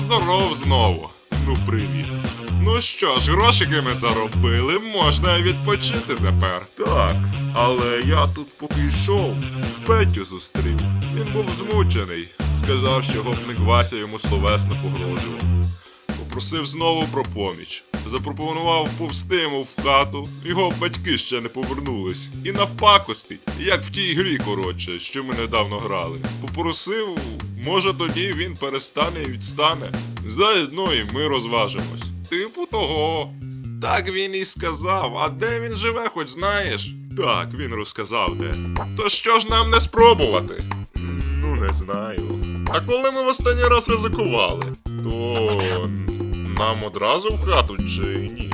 Здоров знову. Ну, привіт. Ну що ж, грошики ми заробили, можна відпочити тепер. Так, але я тут поки йшов, Петю зустрів. Він був змучений. Сказав, що гопник Вася йому словесно погрожував. Попросив знову про поміч. Запропонував повсти йому в хату, його батьки ще не повернулись. І напакостить, як в тій грі, коротше, що ми недавно грали. Попросив, може тоді він перестане і відстане. Заодно і ми розважимось. Типу того. Так він і сказав, а де він живе, хоч знаєш? Так, він розказав де. То що ж нам не спробувати? Ну, не знаю. А коли ми в останній раз ризикували, то нам одразу в хату чи ні?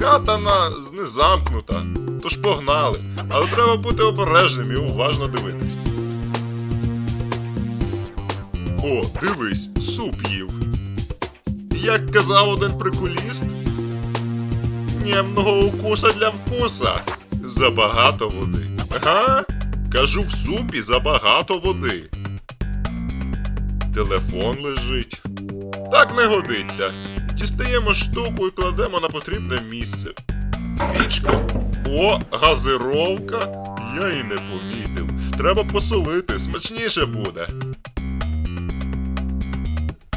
Хата на не замкнута, тож погнали. Але треба бути обережним і уважно дивитись. О, дивись, суп їв. Як казав один прикуліст, нємного укуса для вкуса. Забагато води. Ага? Кажу в супі забагато води. Телефон лежить. Так не годиться. Дістаємо штуку і кладемо на потрібне місце. Свічка. О, газировка. Я і не помітив. Треба посолити, смачніше буде.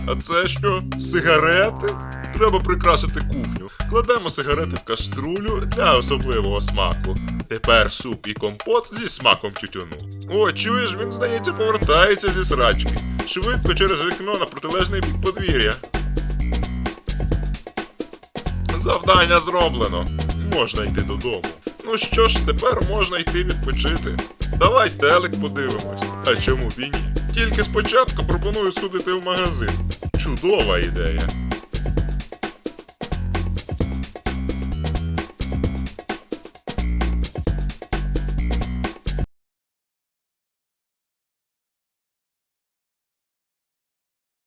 А це що? Сигарети? Треба прикрасити кухню. Кладемо сигарети в каструлю для особливого смаку. Тепер суп і компот зі смаком тютюну. О, чуєш, він, здається, повертається зі срачки. Швидко через вікно на протилежний бік подвір'я. Завдання зроблено. Можна йти додому. Ну що ж, тепер можна йти відпочити. Давай телек подивимось. А чому ні? Тільки спочатку пропоную сходити в магазин. Чудова ідея.